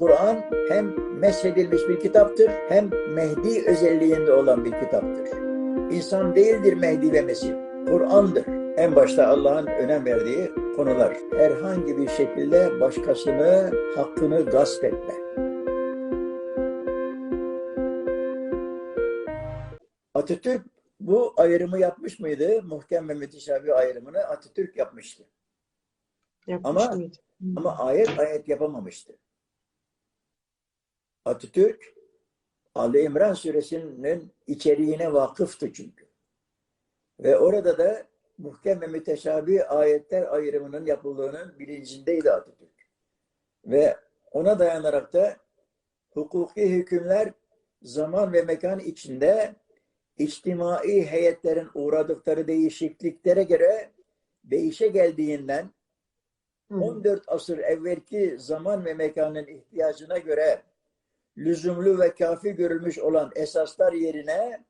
Kur'an hem meshedilmiş bir kitaptır hem Mehdi özelliğinde olan bir kitaptır. İnsan değildir Mehdi ve Mesih. Kur'an'dır. En başta Allah'ın önem verdiği konular. Herhangi bir şekilde başkasını, hakkını gasp etme. Atatürk bu ayrımı yapmış mıydı? Muhkem ve müteşabih ayrımını Atatürk yapmıştı. Yapmış Ama- mıydı? Ama ayet ayet yapamamıştı. Atatürk Ali İmran suresinin içeriğine vakıftı çünkü. Ve orada da muhkem ve müteşabih ayetler ayrımının yapıldığının bilincindeydi Atatürk. Ve ona dayanarak da hukuki hükümler zaman ve mekan içinde içtimai heyetlerin uğradıkları değişikliklere göre değişe geldiğinden Hı. 14 asır evvelki zaman ve mekanın ihtiyacına göre lüzumlu ve kafi görülmüş olan esaslar yerine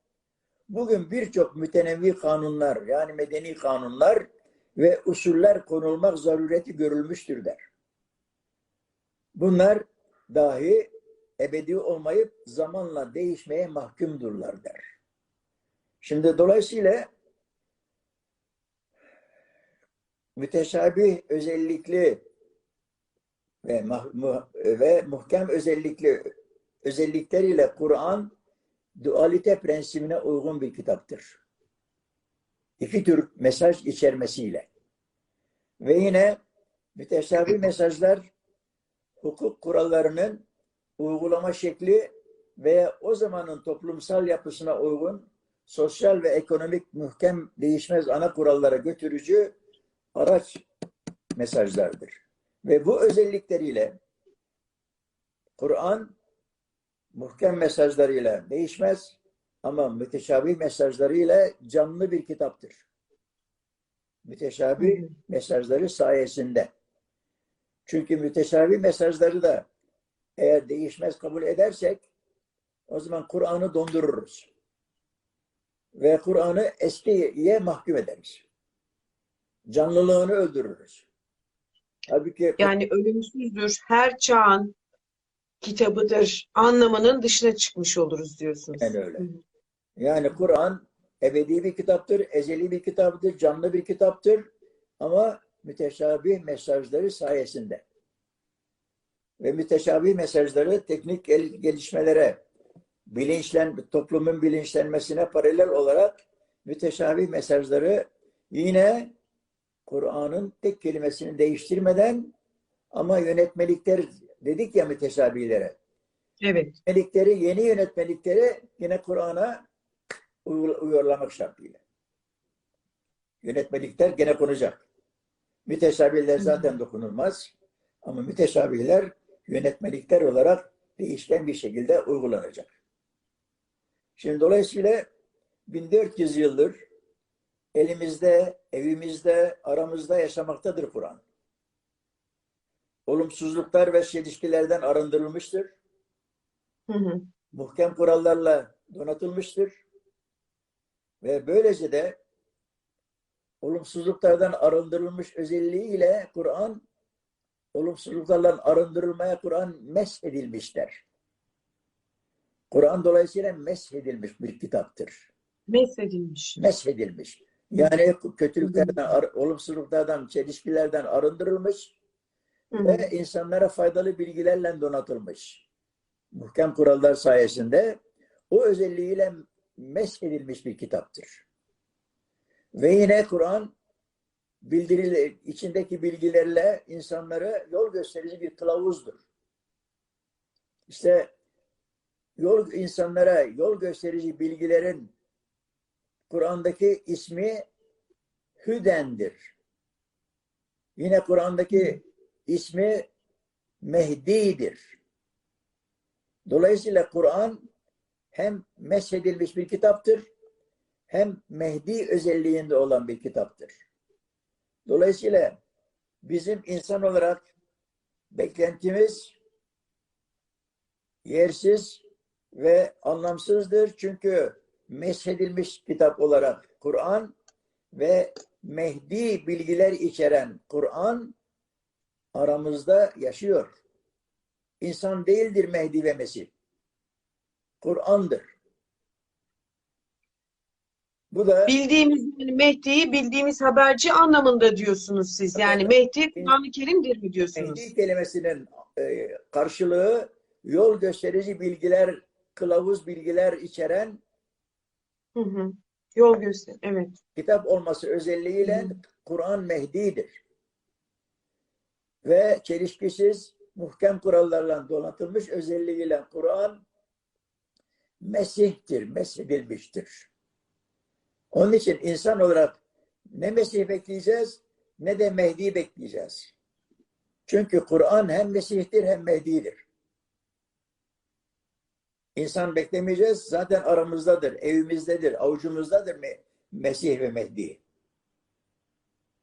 bugün birçok mütenevvi kanunlar yani medeni kanunlar ve usuller konulmak zarureti görülmüştür der. Bunlar dahi ebedi olmayıp zamanla değişmeye mahkumdurlar der. Şimdi dolayısıyla müteşabih özellikli ve, ve muhkem özellikli özellikleriyle Kur'an dualite prensibine uygun bir kitaptır. İki tür mesaj içermesiyle. Ve yine müteşabih mesajlar hukuk kurallarının uygulama şekli veya o zamanın toplumsal yapısına uygun sosyal ve ekonomik muhkem değişmez ana kurallara götürücü araç mesajlardır. Ve bu özellikleriyle Kur'an muhkem mesajlarıyla değişmez ama müteşabih mesajlarıyla canlı bir kitaptır. Müteşabih mesajları sayesinde. Çünkü müteşabih mesajları da eğer değişmez kabul edersek o zaman Kur'an'ı dondururuz. Ve Kur'an'ı eskiye mahkum ederiz. Canlılığını öldürürüz. Halbuki Yani ölümsüzdür, her çağın kitabıdır anlamının dışına çıkmış oluruz diyorsunuz. Yani öyle. Yani Kur'an ebedi bir kitaptır, ezeli bir kitaptır, canlı bir kitaptır ama müteşabih mesajları sayesinde. Ve müteşabih mesajları teknik gel- gelişmelere, bilinçlen, toplumun bilinçlenmesine paralel olarak müteşabih mesajları yine Kur'an'ın tek kelimesini değiştirmeden ama yönetmelikler dedik ya müteşabihlere. Evet. Yönetmelikleri, yeni yönetmelikleri yine Kur'an'a uy- uyarlamak şartıyla. Yönetmelikler gene konacak. Müteşabihler zaten dokunulmaz. Ama müteşabihler yönetmelikler olarak değişken bir şekilde uygulanacak. Şimdi dolayısıyla 1400 yıldır elimizde, evimizde, aramızda yaşamaktadır Kur'an. Olumsuzluklar ve çelişkilerden arındırılmıştır. Hı hı. muhkem kurallarla donatılmıştır. Ve böylece de olumsuzluklardan arındırılmış özelliğiyle Kur'an olumsuzluklardan arındırılmaya Kur'an meshedilmiştir. Kur'an dolayısıyla meshedilmiş bir kitaptır. Meshedilmiş. Meshedilmiş. Yani kötülüklerden, ar- olumsuzluklardan, çelişkilerden arındırılmış Hı ve insanlara faydalı bilgilerle donatılmış. Muhkem kurallar sayesinde o özelliğiyle meshedilmiş bir kitaptır. Ve yine Kur'an bildirili içindeki bilgilerle insanlara yol gösterici bir kılavuzdur. İşte yol insanlara yol gösterici bilgilerin Kur'an'daki ismi Hüden'dir. Yine Kur'an'daki ismi Mehdi'dir. Dolayısıyla Kur'an hem meshedilmiş bir kitaptır hem Mehdi özelliğinde olan bir kitaptır. Dolayısıyla bizim insan olarak beklentimiz yersiz ve anlamsızdır. Çünkü meshedilmiş kitap olarak Kur'an ve Mehdi bilgiler içeren Kur'an aramızda yaşıyor. İnsan değildir Mehdi ve Mesih. Kur'an'dır. Bu da Bildiğimiz yani Mehdi'yi bildiğimiz haberci anlamında diyorsunuz siz. Yani Mehdi Kur'an-ı Kerim'dir mi diyorsunuz? Mehdi kelimesinin e, karşılığı yol gösterici bilgiler, kılavuz bilgiler içeren Hı hı. Yol göster. Evet. kitap olması özelliğiyle. Kur'an Mehdi'dir. Ve çelişkisiz, muhkem kurallarla donatılmış özelliğiyle Kur'an Mesih'tir, mesedilmiştir. Onun için insan olarak ne Mesih bekleyeceğiz ne de Mehdi bekleyeceğiz. Çünkü Kur'an hem Mesih'tir hem Mehdi'dir. İnsan beklemeyeceğiz. Zaten aramızdadır, evimizdedir, avucumuzdadır Me- Mesih ve Mehdi.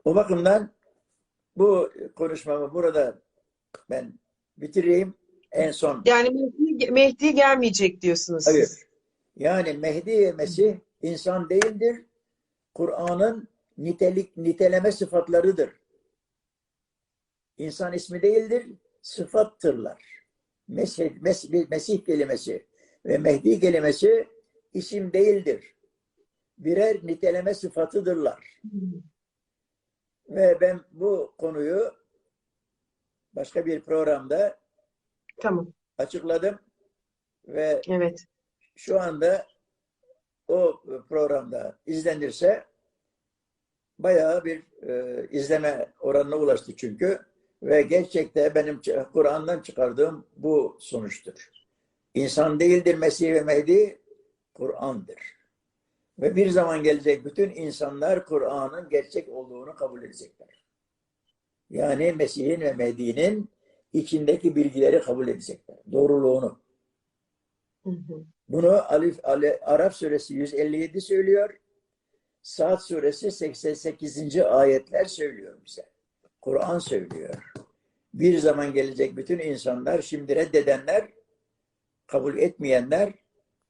O bakımdan bu konuşmamı burada ben bitireyim. En son Yani Mehdi, Mehdi gelmeyecek diyorsunuz Hayır. siz. Yani Mehdi Mesih insan değildir. Kur'an'ın nitelik niteleme sıfatlarıdır. İnsan ismi değildir, sıfattırlar. Mesih, Mes- Mesih kelimesi ve Mehdi kelimesi isim değildir. Birer niteleme sıfatıdırlar. Ve ben bu konuyu başka bir programda Tamam. açıkladım ve Evet. şu anda o programda izlenirse bayağı bir e, izleme oranına ulaştı çünkü ve gerçekte benim Kur'an'dan çıkardığım bu sonuçtur. İnsan değildir Mesih ve Mehdi, Kur'an'dır. Ve bir zaman gelecek bütün insanlar Kur'an'ın gerçek olduğunu kabul edecekler. Yani Mesih'in ve Mehdi'nin içindeki bilgileri kabul edecekler. Doğruluğunu. Hı hı. Bunu Alif, Ali, Arap suresi 157 söylüyor. Saat suresi 88. ayetler söylüyor bize. Kur'an söylüyor. Bir zaman gelecek bütün insanlar, şimdi reddedenler, kabul etmeyenler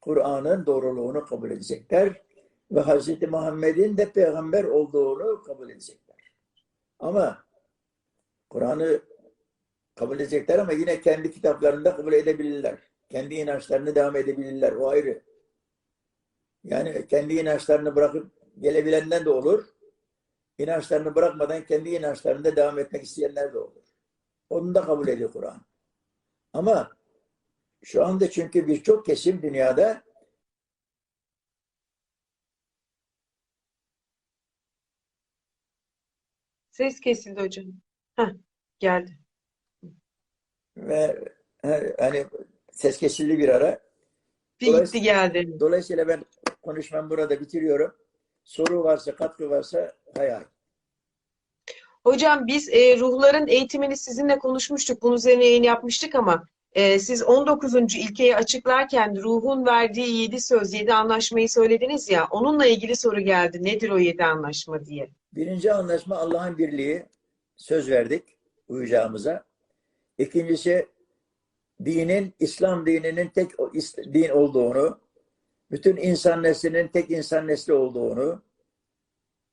Kur'an'ın doğruluğunu kabul edecekler ve Hz. Muhammed'in de peygamber olduğunu kabul edecekler. Ama Kur'an'ı kabul edecekler ama yine kendi kitaplarında kabul edebilirler. Kendi inançlarını devam edebilirler. O ayrı. Yani kendi inançlarını bırakıp gelebilenden de olur. İnançlarını bırakmadan kendi inançlarında devam etmek isteyenler de olur. Onu da kabul ediyor Kur'an. Ama şu anda çünkü birçok kesim dünyada Ses kesildi hocam. Heh, geldi. ve he, hani ses kesildi bir ara. Bir gitti geldi. Dolayısıyla ben konuşmamı burada bitiriyorum. Soru varsa, katkı varsa hay hay. Hocam biz e, ruhların eğitimini sizinle konuşmuştuk. Bunun üzerine yayın yapmıştık ama e, siz 19. ilkeyi açıklarken ruhun verdiği yedi söz, yedi anlaşmayı söylediniz ya. Onunla ilgili soru geldi. Nedir o yedi anlaşma diye. Birinci anlaşma Allah'ın birliği. Söz verdik uyacağımıza. İkincisi dinin, İslam dininin tek din olduğunu, bütün insan neslinin tek insan nesli olduğunu,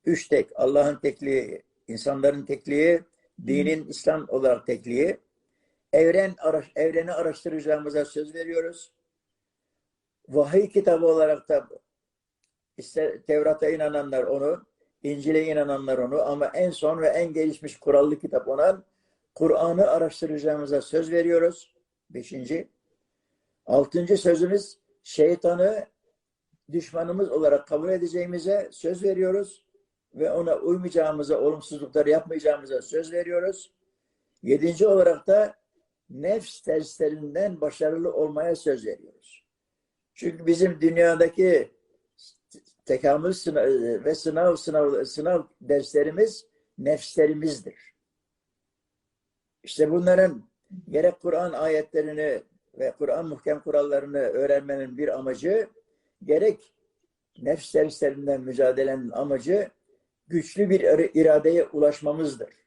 üç tek, Allah'ın tekliği, insanların tekliği, dinin İslam olarak tekliği, evren araş, evreni araştıracağımıza söz veriyoruz. Vahiy kitabı olarak da işte Tevrat'a inananlar onu, İncil'e inananlar onu ama en son ve en gelişmiş kurallı kitap olan Kur'an'ı araştıracağımıza söz veriyoruz. Beşinci. Altıncı sözümüz şeytanı düşmanımız olarak kabul edeceğimize söz veriyoruz ve ona uymayacağımıza, olumsuzlukları yapmayacağımıza söz veriyoruz. Yedinci olarak da nefs terslerinden başarılı olmaya söz veriyoruz. Çünkü bizim dünyadaki tekamül sınav ve sınav sınav sınav derslerimiz nefslerimizdir. İşte bunların gerek Kur'an ayetlerini ve Kur'an muhkem kurallarını öğrenmenin bir amacı gerek nefs derslerinden mücadelenin amacı güçlü bir iradeye ulaşmamızdır.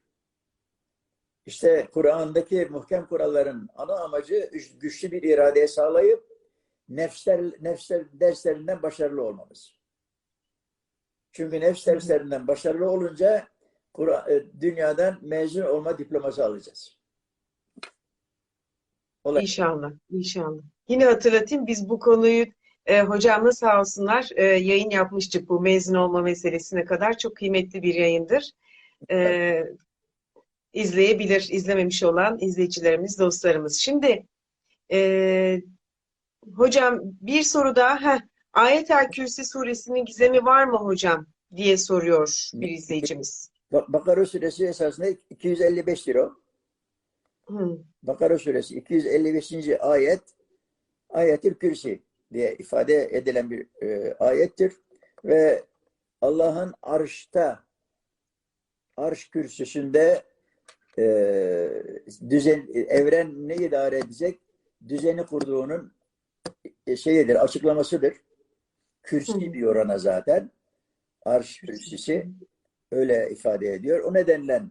İşte Kur'an'daki muhkem kuralların ana amacı güçlü bir iradeye sağlayıp nefsler, nefsler derslerinden başarılı olmamız. Çünkü nefs derslerinden başarılı olunca e, dünyadan mezun olma diploması alacağız. olacak. İnşallah, inşallah. Yine hatırlatayım biz bu konuyu e, hocamla sağ olsunlar e, yayın yapmıştık bu mezun olma meselesine kadar. Çok kıymetli bir yayındır. E, izleyebilir, izlememiş olan izleyicilerimiz, dostlarımız. Şimdi e, hocam bir soru daha. Heh, Ayet-el Kürsi suresinin gizemi var mı hocam diye soruyor bir izleyicimiz. Bak Bakara suresi esasında 255'tir o. Hı, Bakara suresi 255. ayet ayetül kürsi diye ifade edilen bir e, ayettir ve Allah'ın arşta arş kürsüsünde e, düzen evren ne idare edecek düzeni kurduğunun e, şeyidir açıklamasıdır. Kürsi diyor ona zaten. Arş kürsüsü öyle ifade ediyor. O nedenle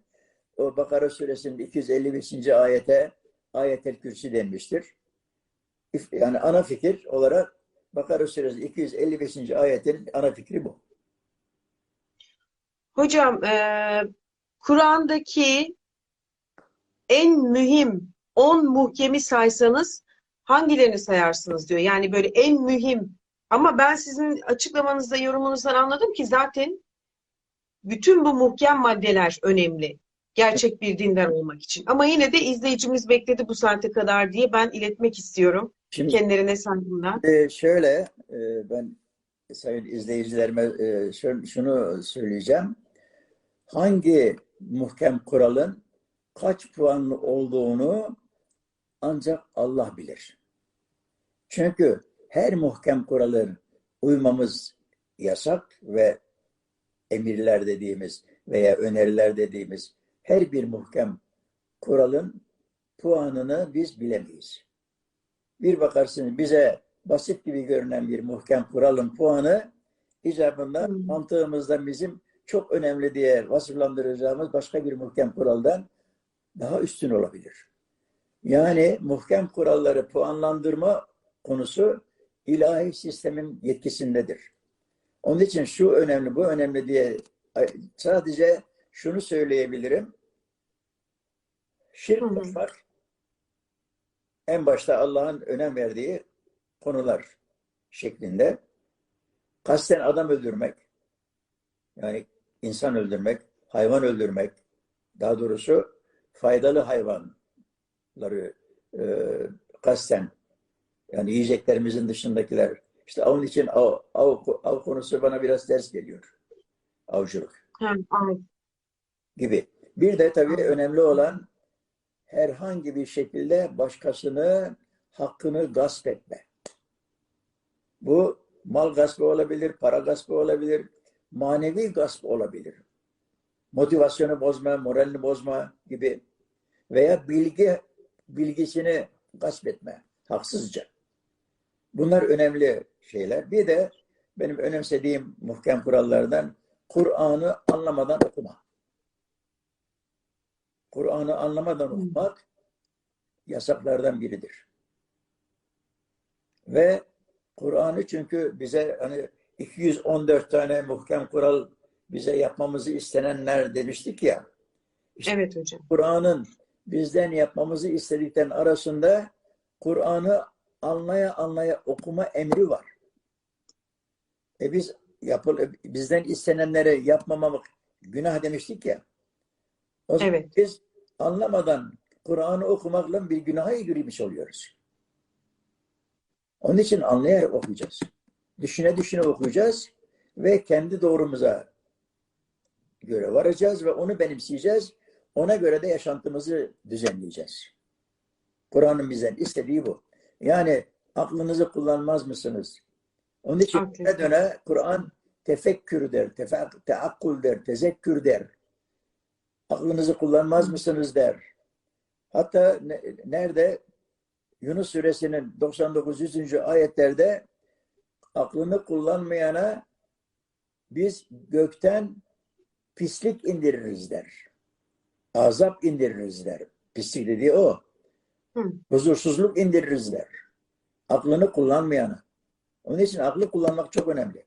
o Bakara suresinin 255. ayete ayetel kürsi denmiştir. Yani ana fikir olarak Bakara suresi 255. ayetin ana fikri bu. Hocam, e, Kur'an'daki en mühim 10 muhkemi saysanız hangilerini sayarsınız diyor. Yani böyle en mühim. Ama ben sizin açıklamanızda, yorumunuzdan anladım ki zaten bütün bu muhkem maddeler önemli. Gerçek bir dindar olmak için. Ama yine de izleyicimiz bekledi bu saate kadar diye ben iletmek istiyorum. Şimdi Kendilerine saygımla. e, şöyle e, ben sayın izleyicilerime e, şunu söyleyeceğim. Hangi muhkem kuralın kaç puanlı olduğunu ancak Allah bilir. Çünkü her muhkem kuralın uymamız yasak ve emirler dediğimiz veya öneriler dediğimiz her bir muhkem kuralın puanını biz bilemeyiz. Bir bakarsın bize basit gibi görünen bir muhkem kuralın puanı icabında Hmm. mantığımızda bizim çok önemli diye vasıflandıracağımız başka bir muhkem kuraldan daha üstün olabilir. Yani muhkem kuralları puanlandırma konusu ilahi sistemin yetkisindedir. Onun için şu önemli, bu önemli diye sadece şunu söyleyebilirim. Şirk koşmak en başta Allah'ın önem verdiği konular şeklinde. Kasten adam öldürmek, yani insan öldürmek, hayvan öldürmek, daha doğrusu faydalı hayvanları e, kasten, yani yiyeceklerimizin dışındakiler. İşte onun için av, av, av konusu bana biraz ters geliyor. Avcılık gibi. Bir de tabii önemli olan herhangi bir şekilde başkasını hakkını gasp etme. Bu mal gaspı olabilir, para gaspı olabilir, manevi gasp olabilir. Motivasyonu bozma, moralini bozma gibi veya bilgi bilgisini gasp etme haksızca. Bunlar önemli şeyler. Bir de benim önemsediğim muhkem kurallardan Kur'an'ı anlamadan okuma. Kur'an'ı anlamadan okumak yasaklardan biridir. Ve Kur'an'ı çünkü bize hani 214 tane muhkem kural bize yapmamızı istenenler demiştik ya. İşte Evet hocam. Kur'an'ın bizden yapmamızı istediklerin arasında Kur'an'ı anlaya anlaya okuma emri var. E biz yapıl bizden istenenleri yapmamamak günah demiştik ya. O zaman Evet. biz anlamadan Kur'an'ı okumakla bir günaha girmiş oluyoruz. Onun için anlayarak okuyacağız. Düşüne düşüne okuyacağız ve kendi doğrumuza göre varacağız ve onu benimseyeceğiz. Ona göre de yaşantımızı düzenleyeceğiz. Kur'an'ın bizden istediği bu. Yani aklınızı kullanmaz mısınız? Onun için Haklısın. döne döne Kur'an tefekkür der, tefa- teakkul der, tezekkür der. Aklınızı kullanmaz mısınız der. Hatta ne- nerede? Yunus suresinin 99. ayetlerde aklını kullanmayana biz gökten pislik indiririz der. Azap indiririz der. Pislik dediği o. Hı. Huzursuzluk indiririz der. Aklını kullanmayana. Onun için aklı kullanmak çok önemli.